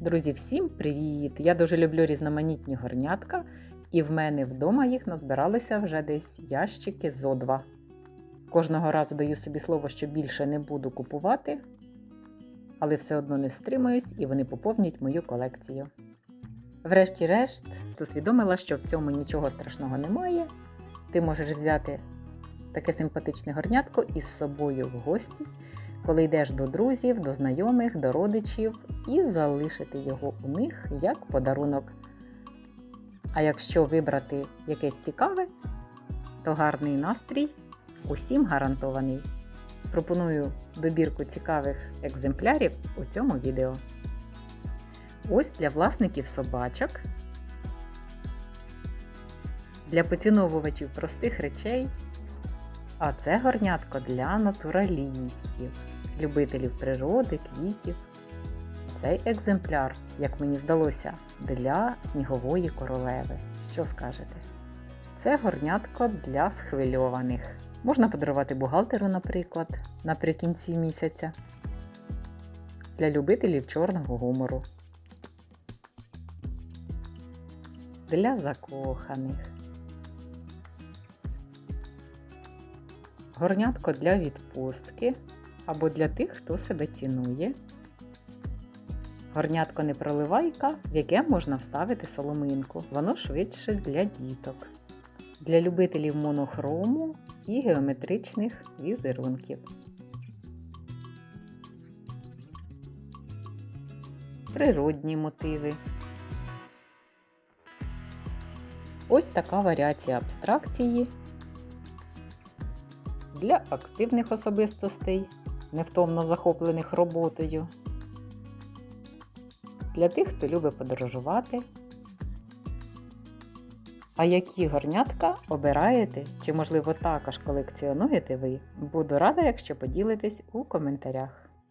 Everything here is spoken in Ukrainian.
Друзі, всім привіт! Я дуже люблю різноманітні горнятка, і в мене вдома їх назбиралися вже десь ящики зо два. Кожного разу даю собі слово, що більше не буду купувати, але все одно не стримуюсь і вони поповнюють мою колекцію. Врешті-решт, усвідомила, що в цьому нічого страшного немає. Ти можеш взяти таке симпатичне горнятко із собою в гості, коли йдеш до друзів, до знайомих, до родичів і залишити його у них як подарунок. А якщо вибрати якесь цікаве, то гарний настрій усім гарантований. Пропоную добірку цікавих екземплярів у цьому відео. Ось для власників собачок, для поціновувачів простих речей. А це горнятко для натуралістів, любителів природи, квітів. Цей екземпляр, як мені здалося, для снігової королеви. Що скажете? Це горнятко для схвильованих. Можна подарувати бухгалтеру, наприклад, наприкінці місяця. Для любителів чорного гумору. Для закоханих. Горнятко для відпустки або для тих, хто себе цінує. Горнятко не проливайка, в яке можна вставити соломинку. Воно швидше для діток. Для любителів монохрому і геометричних візерунків. Природні мотиви. Ось така варіація абстракції для активних особистостей, невтомно захоплених роботою, для тих, хто любить подорожувати. А які горнятка обираєте чи, можливо, також колекціонуєте ви? Буду рада, якщо поділитесь у коментарях.